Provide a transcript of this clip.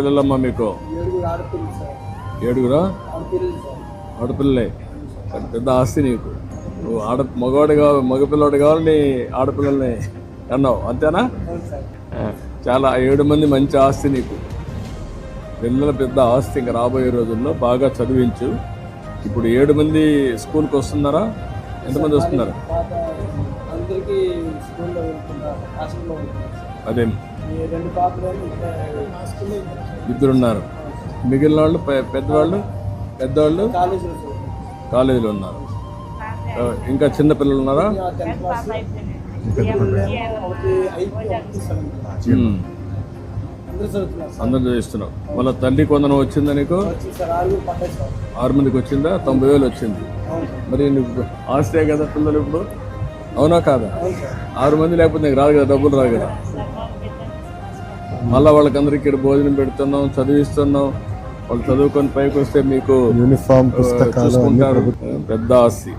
పిల్లలమ్మా మీకు? ఏడుగురు ఆడపిల్లలు పెద్ద ఆస్తి నీకు. నువ్వు ఆడ మగవాడు కావాలి మగపిల్లవాడు కావాలి నీ ఆడపిల్లల్ని అన్నావు. అంతేనా? చాలా ఏడు మంది మంచి ఆస్తి నీకు. పిల్లల పెద్ద ఆస్తి ఇంకా రాబోయే రోజుల్లో బాగా చదివించు. ఇప్పుడు ఏడు మంది స్కూల్కి వస్తున్నారా? ఎంతమంది వస్తున్నారు? అందరికీ స్కూల్లో అదే. ఈ రెండు పాపలు హాస్టల్లో ఇద్దరు ఉన్నారు మిగిలిన వాళ్ళు పెద్దవాళ్ళు పెద్దవాళ్ళు కాలేజీలో ఉన్నారు. ఇంకా చిన్న పిల్లలు ఉన్నారా. అందరూ చేస్తున్నావు. వాళ్ళ తల్లి కొందరం వచ్చిందా నీకు? ఆరు మందికి వచ్చిందా? తొంభై వేలు వచ్చింది. మరి నీకు ఆస్తే కదా పిల్లలు ఇప్పుడు? అవునా కాదా? ఆరు మంది లేకపోతే నీకు రాదు కదా డబ్బులు రాదు కదా. మళ్ళీ వాళ్ళకందరికీ ఇక్కడ భోజనం పెడుతున్నాం చదివిస్తున్నాం. వాళ్ళు చదువుకొని పైకి వస్తే మీకు యూనిఫామ్ చూసుకుంటారు. పెద్ద ఆస్తి.